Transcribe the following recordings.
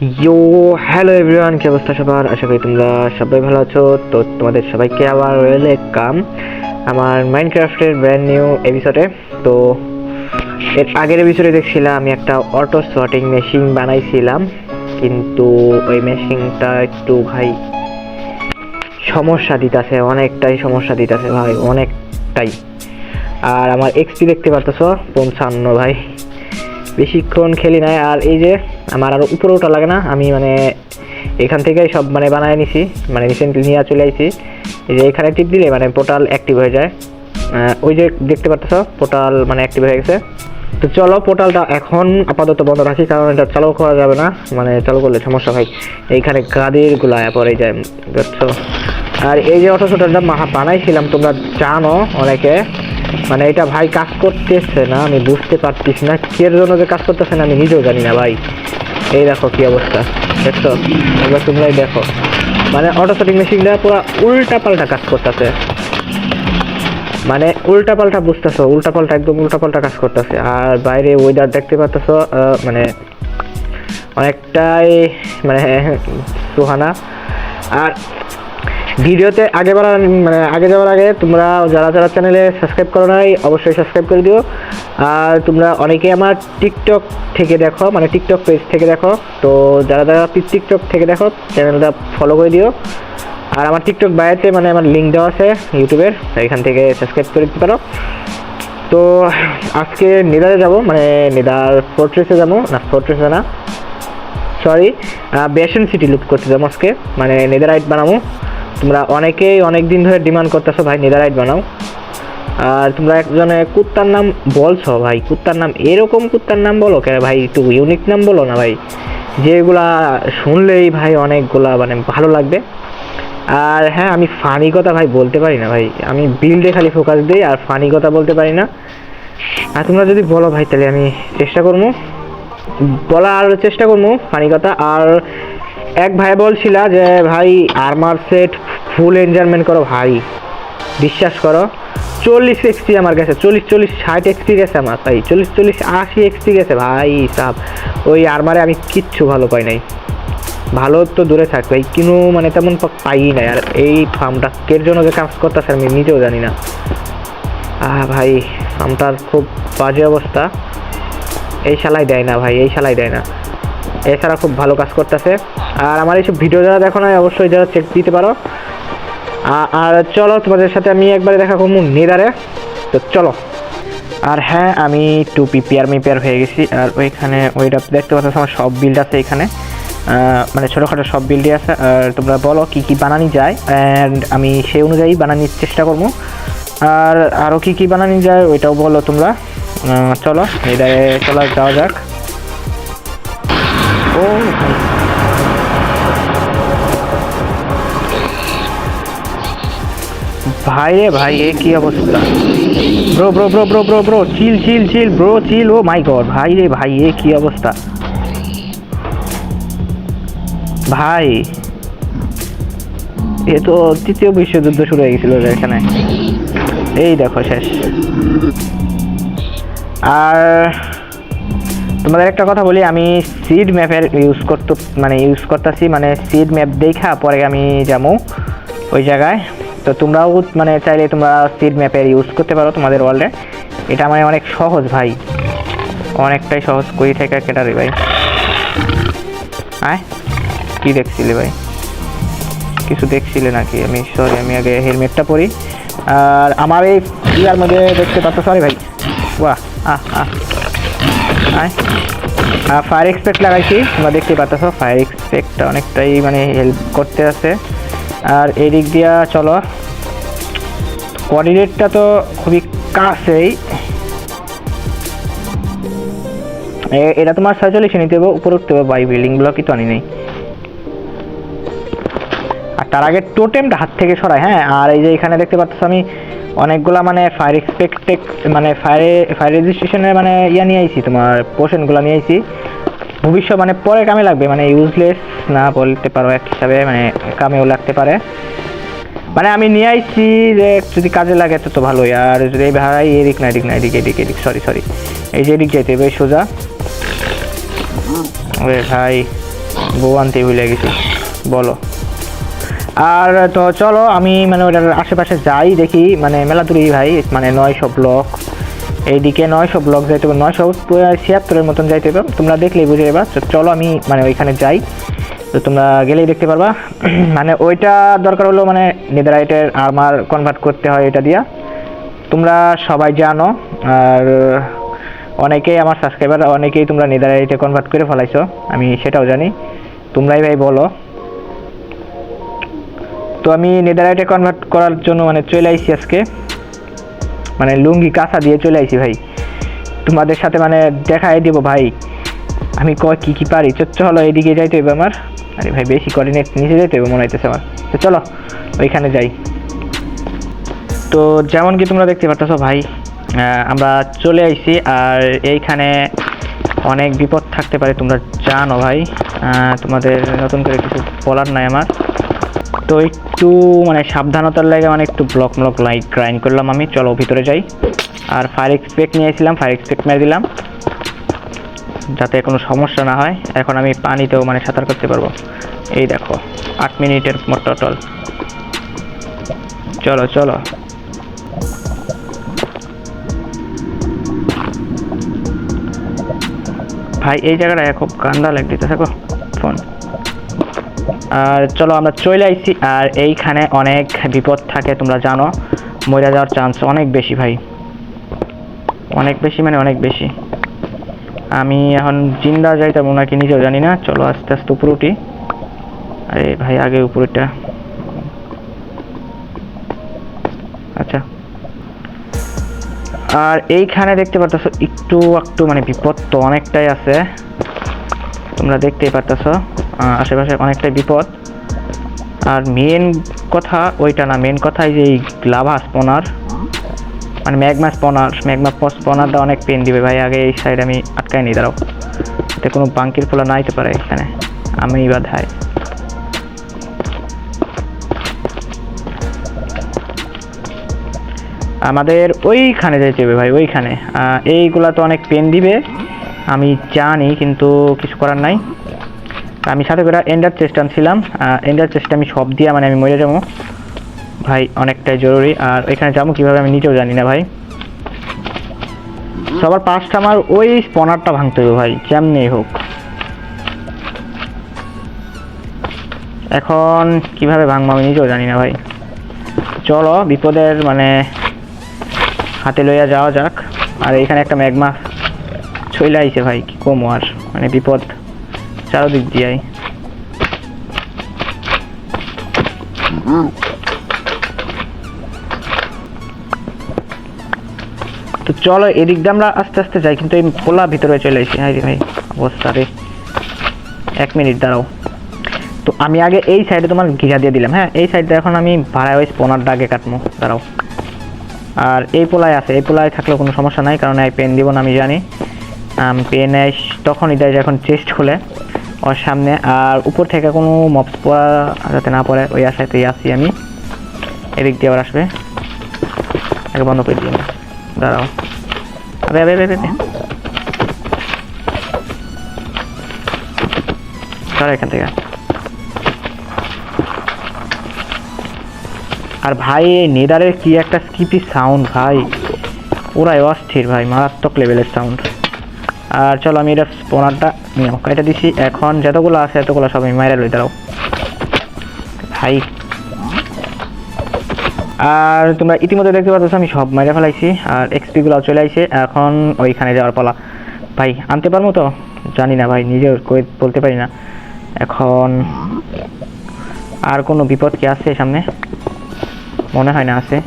ইয়ো hello everyone কি অবস্থা সবার? আশা করি তোমরা সবাই ভালো আছো। তো তোমাদের সবাইকে আবার ওয়েলকাম আমার মাইনক্রাফটের ব্র্যান্ড নিউ এপিসোডে তো এর আগের এপিসোডে দেখছিলাম, আমি একটা অটো সর্টিং মেশিন বানাইছিলাম। কিন্তু ওই মেশিনটা একটু ভাই সমস্যা দিতেছে, অনেকটাই সমস্যা দিতেছে ভাই, অনেকটাই। আর আমার এক্সপি দেখতে পারতেছো, পঞ্চান্ন ভাই। বেশিক্ষণ খেলি নাই, আর এই যে আমার আরও উপরে ওটা লাগে না, আমি মানে এখান থেকেই সব মানে বানায় নিছি মানে রিসেন্টলি নিয়ে চলে আইছি। এই যে এখানে টিপ দিলে মানে পোর্টাল অ্যাক্টিভ হয়ে যায়। ওই যে দেখতে পাচ্ছ পোর্টাল মানে অ্যাক্টিভ হয়ে গেছে। তো চলো পোর্টালটা এখন আপাতত বন্ধ রাখি, কারণ এটা চালু করা যাবে না মানে চালু করলে সমস্যা হয়। এইখানে গাদের গুলায় পরে যায়, বুঝছ? আর এই যে অটো শোটারটা বানাইছিলাম, তোমরা জানো অনেকে। মানে এটা ভাই কাজ করতেছে না আমি বুঝতে পারতেছি না। কের জন্য যে কাজ করতেছে না আমি নিজেও জানি না ভাই। এই দেখো কি অবস্থা দেখছ? এবার তোমরাই দেখো। মানে অটো সেটিং মেশিনটা পুরো উল্টা পাল্টা কাজ করতেছে। মানে উল্টা পাল্টা বুঝতেছো উল্টা পাল্টা একদম উল্টা পাল্টা কাজ করতেছে। আর বাইরে ওয়েদার দেখতে পাচ্তেছো আহ, মানে অনেকটাই মানে সুহানা। আর ভিডিওতে আগে বাড়ার মানে আগে যাওয়ার আগে তোমরা যারা যারা চ্যানেলে সাবস্ক্রাইব করো নাই, অবশ্যই সাবস্ক্রাইব করে দিও। আর তোমরা অনেকে আমার টিকটক থেকে দেখো মানে টিকটক পেজ থেকে দেখো। তো যারা যারা টিকটক থেকে দেখো, চ্যানেলটা ফলো করে দিও। আর আমার টিকটক বায়োতে মানে আমার লিঙ্ক দেওয়া আছে ইউটিউবের এখান থেকে সাবস্ক্রাইব করে দিতে পারো। তো আজকে নেদারে যাব মানে নেদার ফোর্ট্রেসে যাব, না ফোর্ট্রেসে না সরি বেসন সিটি লুট করতে যাব আজকে। মানে নেদারাইট বানাবো। তোমরা অনেকেই অনেক দিন ধরে ডিমান্ড করতেছো, ভাই নেদারাইট বানাও। আর তোমরা একজনে কুত্তার নাম বলছো, ভাই, কুত্তার নাম এরকম কুত্তার নাম বলো কে? ভাই, একটু ইউনিক নাম বলো না, ভাই। যেগুলা শুনলেই, ভাই, অনেকগুলা মানে ভালো লাগবে। আর হ্যাঁ আমি ফানি কথা, ভাই, বলতে পারি না, ভাই। আমি বিল্ডে খালি ফোকাস দিই আর ফানি কথা বলতে পারি না। আর তোমরা যদি বলো, ভাই, তাহলে আমি চেষ্টা করব। বলার চেষ্টা করব ফানি কথা। আর এক ভাই বলছিল যে, ভাই আর্মার সেট ফুল এনজয়মেন্ট করো ভাই। বিশ্বাস করো, চল্লিশ এক্সপি আমার গেছে চল্লিশ চল্লিশ, ষাট এক্সপি গেছে আমার ভাই, চল্লিশ চল্লিশ, আশি এক্সপি গেছে ভাই সাহ ওই আর্মারে আমি কিচ্ছু ভালো পাই নাই। ভালো তো দূরে থাক ভাই কিন্তু মানে তেমন পাই নাই। আর এই ফার্মটা কের জন্য যে কাজ করতেছে আমি নিজেও জানি না। আহ, ভাই ফার্মটার খুব বাজে অবস্থা। এই শালাই দেয় না ভাই, এই শালাই দেয় না। এছাড়া খুব ভালো কাজ করতেছে। আর আমার এইসব ভিডিও যারা দেখো না অবশ্যই যারা চেক দিতে পারো। আর চলো, তোমাদের সাথে আমি একবারে দেখা করব নেদারে। তো চলো। আর হ্যাঁ আমি টু পিপিআর মিপিআর হয়ে গেছি। আর ওইখানে, ওইটা দেখতে পাচ্ছ, আমার সব বিল্ড আছে এখানে। মানে ছোটোখাটো সব বিল্ডই আছে। আর তোমরা বলো, কি কি বানানি যায়? অ্যান্ড আমি সেই অনুযায়ী বানানোর চেষ্টা করব। আর আরও কি কি বানানি যায়, ওইটাও বলো তোমরা। চলো এটায় চলো, যাওয়া যাক। ভাই। রে ভাই, এ কি অবস্থা? Bro bro bro bro bro bro chill chill chill bro chill oh my god ভাই রে ভাই, এ কি অবস্থা? ভাই, এ তো তৃতীয় বিশ্বযুদ্ধ শুরু হয়ে গেছিল এখানে। এই দেখো শেষ। আর তোমাদের একটা কথা বলি, আমি সিড ম্যাপের ইউজ করতে মানে ইউজ করতেছি মানে সিড ম্যাপ দেখা পরে আমি যাব ওই জায়গায়। তো তোমরাও মানে চাইলে তোমরা সিড ম্যাপের ইউজ করতে পারো তোমাদের ওয়ার্ল্ডে এটা মানে অনেক সহজ ভাই। অনেকটাই সহজ কই থেকে কেটারি ভাই। আয়, কী দেখছিলে ভাই? কিছু দেখছিলে নাকি? আমি সরি আমি আগে হেলমেটটা পরি। আর আমার এই ইয়ার মধ্যে দেখতে পাচ্ছ সরি ভাই। বাহ, আহ আহ। আয়। ফায়ার এক্সপেক্ট লাগাইছি, তোমরা দেখতে পাচ্ছ ফায়ার এক্সপেক্টটা অনেকটাই মানে হেল্প করতে আছে। আর এদিক দিয়া চলো। কোঅর্ডিনেটটা তো খুবই কাছেই। এটা তোমার সাইচল্লিশে নিতে হবে উপরে উঠতে হবে বাই বিল্ডিং ব্লকই তো আনি নেই। আর তার আগে টোটেমটা হাত থেকে সরাই হ্যাঁ? আর এই যে এখানে দেখতে পাচ্ছ আমি অনেকগুলা মানে ফায়ার এক্সপেক্টেড মানে ফায়ারে ফায়ার রেজিস্ট্রেশনের মানে ইয়া নিয়ে আইছি, তোমার পোর্শনগুলো নিয়ে আইছি। ভবিষ্যৎ মানে পরে কামে লাগবে মানে ইউজলেস না বলতে পারো এক হিসাবে মানে কামেও লাগতে পারে। মানে আমি নিয়ে আইছি যে যদি কাজে লাগে তো তো ভালোই, আর যদি এই ভাই এদিক না এদিক না এদিক এদিক এদিক সরি সরি এই যে এদিক যাইতে হবে সোজা। ওরে ভাই, বউ আনতে ভুলে গেছি, বলো। আর তো চলো, আমি মানে ওটার আশেপাশে যাই, দেখি মানে মেলা ভাই মানে নয়শো ব্লক। এইদিকে নয়শো ব্লক যাইতে হবে, নয়শো ছিয়াত্তরের মতন যাইতে হবে। তোমরা দেখলেই বুঝে তো চলো আমি মানে ওইখানে যাই। তো তোমরা গেলেই দেখতে পারবা। মানে ওইটা দরকার হলো মানে নেদারাইটের আর্মার কনভার্ট করতে হয় এটা দিয়া। তোমরা সবাই জানো, আর অনেকেই আমার সাবস্ক্রাইবার অনেকেই তোমরা নেদারাইটে কনভার্ট করে ফেলাইছো, আমি সেটাও জানি। তোমরাই ভাই বলো। তো আমি নেদারাইটে কনভার্ট করার জন্য মানে চলে আইছি আজকে। মানে লুঙ্গি কাঁচা দিয়ে চলে আইছি ভাই। তোমাদের সাথে মানে দেখাই দিব ভাই। আমি কয় কি কি পারি? চ- চলো, এদিকে যাইতে হবে আমার। আরে ভাই, বেশি কোঅর্ডিনেট নিচে যাইতে হবে মনে হইতেছে আমার। তো চলো, ওইখানে যাই। তো যেমন কি তোমরা দেখতে পারতেছো ভাই আমরা চলে আইছি আর এইখানে অনেক বিপদ থাকতে পারে, তোমরা জানো ভাই। তোমাদের নতুন করে কিছু বলার নাই আমার। তো একটু মানে সাবধানতার লাগে মানে একটু ব্লক ব্লক লাইক গ্রাইন্ড করলাম আমি। চলো ভিতরে যাই। আর ফায়ার এক্সপেক্ট নিয়েছিলাম ফায়ার এক্সপেক্ট মেরে দিলাম। যাতে কোনো সমস্যা না হয়। এখন আমি পানিতেও মানে সাঁতার করতে পারব। এই দেখো, আট মিনিটের টোটাল চলো চলো। ভাই, এই জায়গাটা খুব কান্দা লাগতেছে থাকো ফোন আর চলো আমরা চলে আইছি, আর এইখানে অনেক বিপদ থাকে, তোমরা জানো। মরে যাওয়ার চান্স অনেক বেশি ভাই। অনেক বেশি মানে অনেক বেশি। আমি এখন জিন্দা যাইতাম নাকি নিজেও জানি না। চলো আস্তে আস্তে উপরে উঠি। আরে ভাই, আগে উপরেটা আচ্ছা। আর এইখানে দেখতে পারতেছো, একটু একটু মানে বিপদ তো অনেকটাই আছে। তোমরা দেখতেই পারতেছো। আশেপাশে অনেকটাই বিপদ। আর মেন কথা ওইটা না মেন কথা এই যে এই লাভা স্পনার মানে ম্যাগমা স্পনার ম্যাগমা স্পনারটা অনেক পেন দিবে ভাই, আগে এই সাইড আমি আটকাই নি, দাঁড়াও। এতে কোনো বাঙ্কির ফোলা নাইতে পারে এখানে, আমি বা ধাই। আমাদের ওইখানে যেতে হবে ভাই, ওইখানে। এইগুলা তো অনেক পেন দিবে, আমি জানি, কিন্তু কিছু করার নাই। আমি সাথে করে এন্ডার চেস্ট আনছিলাম এন্ডার চেস্ট আমি সব দিয়ে মানে আমি মরে যাব। ভাই, অনেকটাই জরুরি, আর এখানে যাব কীভাবে আমি নিজেও জানি না ভাই। সবার পাঁচটা আমার ওই স্পনারটা ভাঙতে হবে ভাই, যেমনি হোক। এখন কীভাবে ভাঙবো আমি নিজেও জানি না ভাই। চলো, বিপদের মানে হাতে লইয়া যাওয়া যাক। আর এখানে একটা ম্যাগমা চলে আইছে ভাই, কি কমো আর মানে বিপদ। চারোদিক দিয়াই। তো চলো, এদিক দিয়ে আমরা আস্তে আস্তে যাই, কিন্তু এই পোলা ভিতরে চলে এসেছি। রে ভাই, অবস্থা রে। এক মিনিট, দাঁড়াও। তো আমি আগে এই সাইডে তোমার ঘিরা দিয়ে দিলাম হ্যাঁ? এই সাইডে এখন আমি ভাড়ায় ওই স্পনারটা আগে কাটবো, দাঁড়াও। আর এই পোলায় আছে, এই পোলায় থাকলেও কোনো সমস্যা নাই, কারণ এই পেন দিব না, আমি জানি। পেন তখনই দেয় যখন চেস্ট খুলে। ওর সামনে আর উপর থেকে কোনো মপস পড়া যাতে না পড়ে ওই আশাতেই আসি আমি। এদিক দিয়ে আবার আসবে। আগে বন্ধ করে দিই দাঁড়াও। আবে আবে, আবে এখান থেকে। আর ভাই এই নেদারের কি একটা স্কিপি সাউন্ড ভাই। পুরাই অস্থির ভাই। মারাত্মক লেভেলের সাউন্ড আর চলো আমি এটা স্পোনারটা নিয়ে এটা দিছি। এখন যতগুলো আছে, এতগুলো সব আমি মাইরা লই, দাঁড়াও। ভাই আর তোমরা ইতিমধ্যে দেখতে পাচ্ছ, আমি সব মাইরা ফেলাইছি, আর এক্সপি গুলো চলে আইছে। এখন ওইখানে যাওয়ার পালা। ভাই, আনতে পারব তো? জানি না ভাই, নিজেও কই বলতে পারি না। এখন আর কোনো বিপদ কি আছে সামনে? মনে হয় না আছে।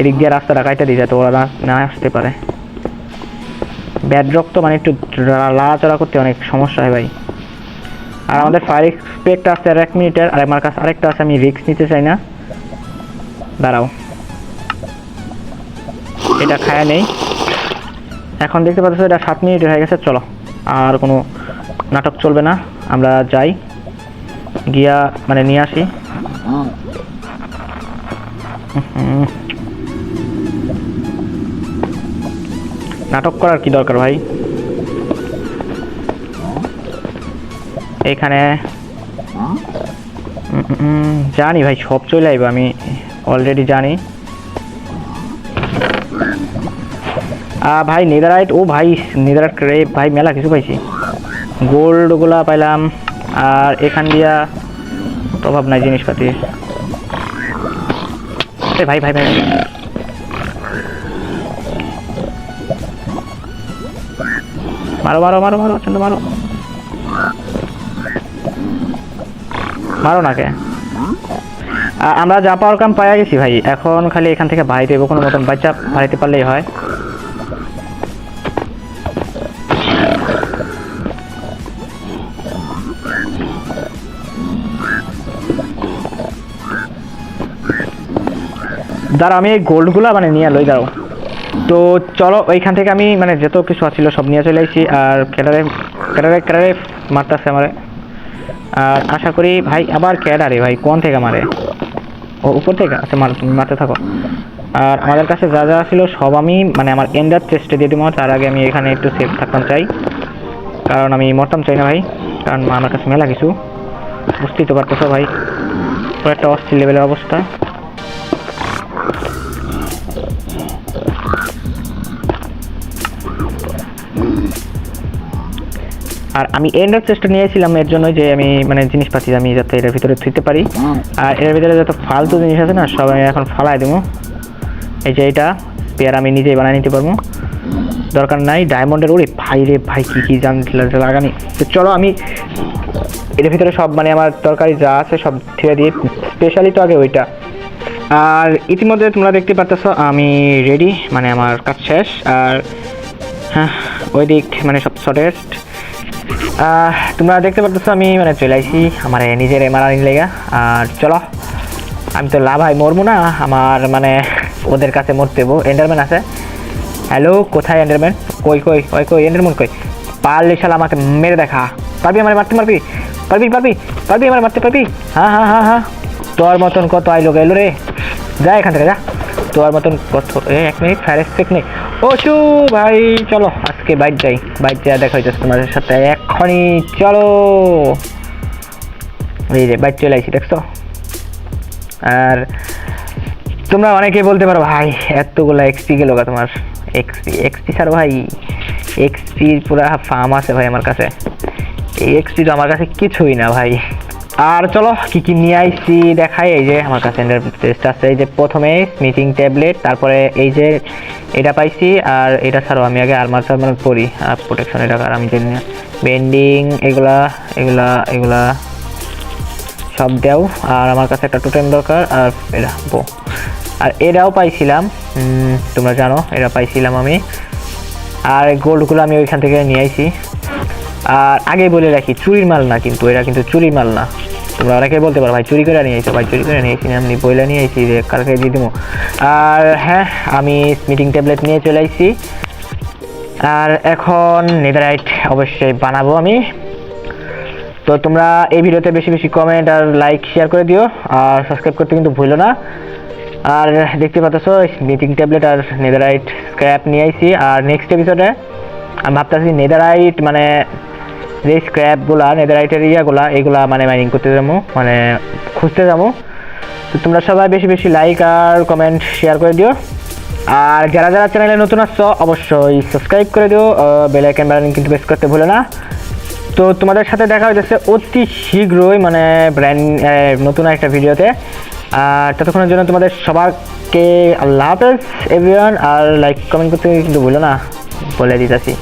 এদিক দিয়ে রাস্তাটা কাইটা দিয়ে যাতে ওরা না আসতে পারে। ব্যাডরক তো মানে একটু লাড়াচড়া করতে অনেক সমস্যা হয় ভাই। আর আমাদের ফায়ার এক্সপেক্ট আছে আর এক মিনিটের আর আমার কাছে আরেকটা আছে, আমি রিস্ক নিতে চাই না। দাঁড়াও। এটা খায়া নেই। এখন দেখতে পাচ্ছ এটা সাত মিনিট হয়ে গেছে, চলো। আর কোনো নাটক চলবে না, আমরা যাই। গিয়া মানে নিয়ে আসি। হুম। নাটক করার কি দরকার ভাই? এখানে জানি ভাই, সব চলে আইব, আমি অলরেডি জানি। ভাই নেদারাইট ও ভাই নেদারাইট রে, ভাই, মেলা কিছু পাইছি। গোল্ড গোল্ডগুলা পাইলাম, আর এখান দিয়া প্রভাব নাই জিনিসপাতি। ভাই ভাই ভাই। মারো মারো মারো মারো চন্দ্র মারো। মারো না কে? আমরা যা পাওয়ার কাম পাইয়া গেছি ভাই। এখন খালি এখান থেকে বাইরে দেবো, কোনো মতন বাচ্চা বাড়িতে পারলেই হয়। দাঁড়া আমি এই গোল্ডগুলো মানে নিয়ে লই দাও তো চলো ওইখান থেকে আমি মানে যত কিছু আছিল সব নিয়ে চলে আসছি আর ক্যাডারে ক্যাডারে ক্যাডারে মারতেছে আমারে। আর আশা করি, ভাই, আবার ক্যাডারে ভাই, কোন থেকে মারে? ও, উপর থেকে? আচ্ছা মার, তুমি মারতে থাকো। আর আমাদের কাছে যা যা ছিল সব আমি মানে আমার এন্ডার চেস্টে দিয়ে দিব, তার আগে আমি এখানে একটু সেফ থাকতাম চাই। কারণ আমি মরতাম চাই না ভাই, কারণ আমার কাছে মেলা কিছু। বুঝতেই তো পারতেছো ভাই একটা অস্থির লেভেলের অবস্থা। আর আমি এন্ডার চেষ্টা নিয়েছিলাম এর জন্য যে আমি মানে জিনিসপাতি আমি যাতে এটার ভিতরে থুইতে পারি। আর এর ভিতরে যত ফালতু জিনিস আছে না সব আমি এখন ফালাই দেবো। এই যে এটা পেয়ার আমি নিজেই বানিয়ে নিতে পারব। দরকার নাই ডায়মন্ডের ওরে ভাই রে ভাই কী কী জান লাগানি। তো চলো আমি এর ভিতরে সব মানে আমার তরকারি যা আছে সব ছেড়ে দিয়ে স্পেশালি তো আগে ওইটা। আর ইতিমধ্যে তোমরা দেখতে পাচ্ছ আমি রেডি মানে আমার কাজ শেষ। আর হ্যাঁ ওই দিক মানে সব শর্টেস্ট তোমরা দেখতে পাচ্ছ আমি মানে চলে আইছি আমার নিজের মারানি লেগা। আর চলো, আমি তো লাভ হয় মরবো না, আমার মানে ওদের কাছে মরতে হব এন্ডারম্যান আছে। হ্যালো কোথায় এন্ডারম্যান কই কই ওই কই এন্ডারম্যান কই? পারলে শালা আমাকে মেরে দেখা। পারবি আমার মারতে, পারবি? পারবি পারবি? পারবি আমার মারতে, পারবি? হ্যাঁ হ্যাঁ হ্যাঁ হ্যাঁ। তোর মতন কত আইলো গেলো রে? যা এখান থেকে, যা। তোর মতন কত এ, এক মিনিট ফায়ার এক্সপেক্ট নেই। ও শু ভাই, চলো, আজকে বাইক যাই। বাইক যা দেখা হইতেছে তোমাদের সাথে। এক্ষুনি চলো। এই যে বাইক চলে আইছি, দেখছ? আর তোমরা অনেকে বলতে পারো, ভাই, এতগুলো এক্সপি গেল তোমার। এক্সপি এক্সপি স্যার ভাই। এক্সপি পুরা ফার্ম আছে, ভাই, আমার কাছে। এই এক্সপি তো আমার কাছে কিছুই না, ভাই। আর চলো, কি কি নিয়ে আইছি দেখাই, এই যে আমার কাছে টেস্ট আছে, এই যে প্রথমে স্মিথিং ট্যাবলেট তারপরে এই যে এটা পাইছি, আর এটা ছাড়াও আমি আগে আর্মার টার্মার করি আর প্রোটেকশন এটা আর আমি জানি না। বেন্ডিং এগুলা এগুলা এগুলা সব দেও, আর আমার কাছে একটা টোটেম দরকার, আর এটা, বো। আর এটাও পাইছিলাম তোমরা জানো এটা পাইছিলাম আমি। আর গোল্ডগুলো আমি ওইখান থেকে নিয়ে আইছি। আর আগে বলে রাখি, চুরির মাল না কিন্তু, এরা কিন্তু চুরির মাল না। তোমরা অনেকে বলতে পারো, ভাই, চুরি করে নিয়ে আইছো, ভাই, চুরি করে নিয়ে না এমনি বইলা নিয়ে আইছি যে কালকে দিয়ে দিব আর হ্যাঁ আমি মিটিং ট্যাবলেট নিয়ে চলে আইছি। আর এখন নেদারাইট অবশ্যই বানাবো আমি। তো তোমরা এই ভিডিওতে বেশি বেশি কমেন্ট আর লাইক শেয়ার করে দিও, আর সাবস্ক্রাইব করতে কিন্তু ভুলো না। আর দেখতে পাচ্ছ মিটিং ট্যাবলেট আর নেদারাইট স্ক্র্যাপ নিয়ে আইছি। আর নেক্সট এপিসোডে আমি ভাবতেছি নেদারাইট মানে যে স্ক্র্যাপগুলা নেদারাইটের ইয়াগুলা এগুলা মানে মাইনিং করতে যাব মানে খুঁজতে যাব। তো তোমরা সবাই বেশি বেশি লাইক আর কমেন্ট শেয়ার করে দিও। আর যারা যারা চ্যানেলে নতুন আসছো, অবশ্যই সাবস্ক্রাইব করে দিও। বেল আইকন বাটন কিন্তু প্রেস করতে ভুলো না। তো তোমাদের সাথে দেখা হইতেছে অতি শীঘ্রই মানে ব্র্যান্ড নতুন একটা ভিডিওতে। আর ততক্ষণের জন্য তোমাদের সবাইকে আল্লাহ হাফেজ এভরিওয়ান আর লাইক কমেন্ট করতে কিন্তু ভুলো না। বলে দিতেছি।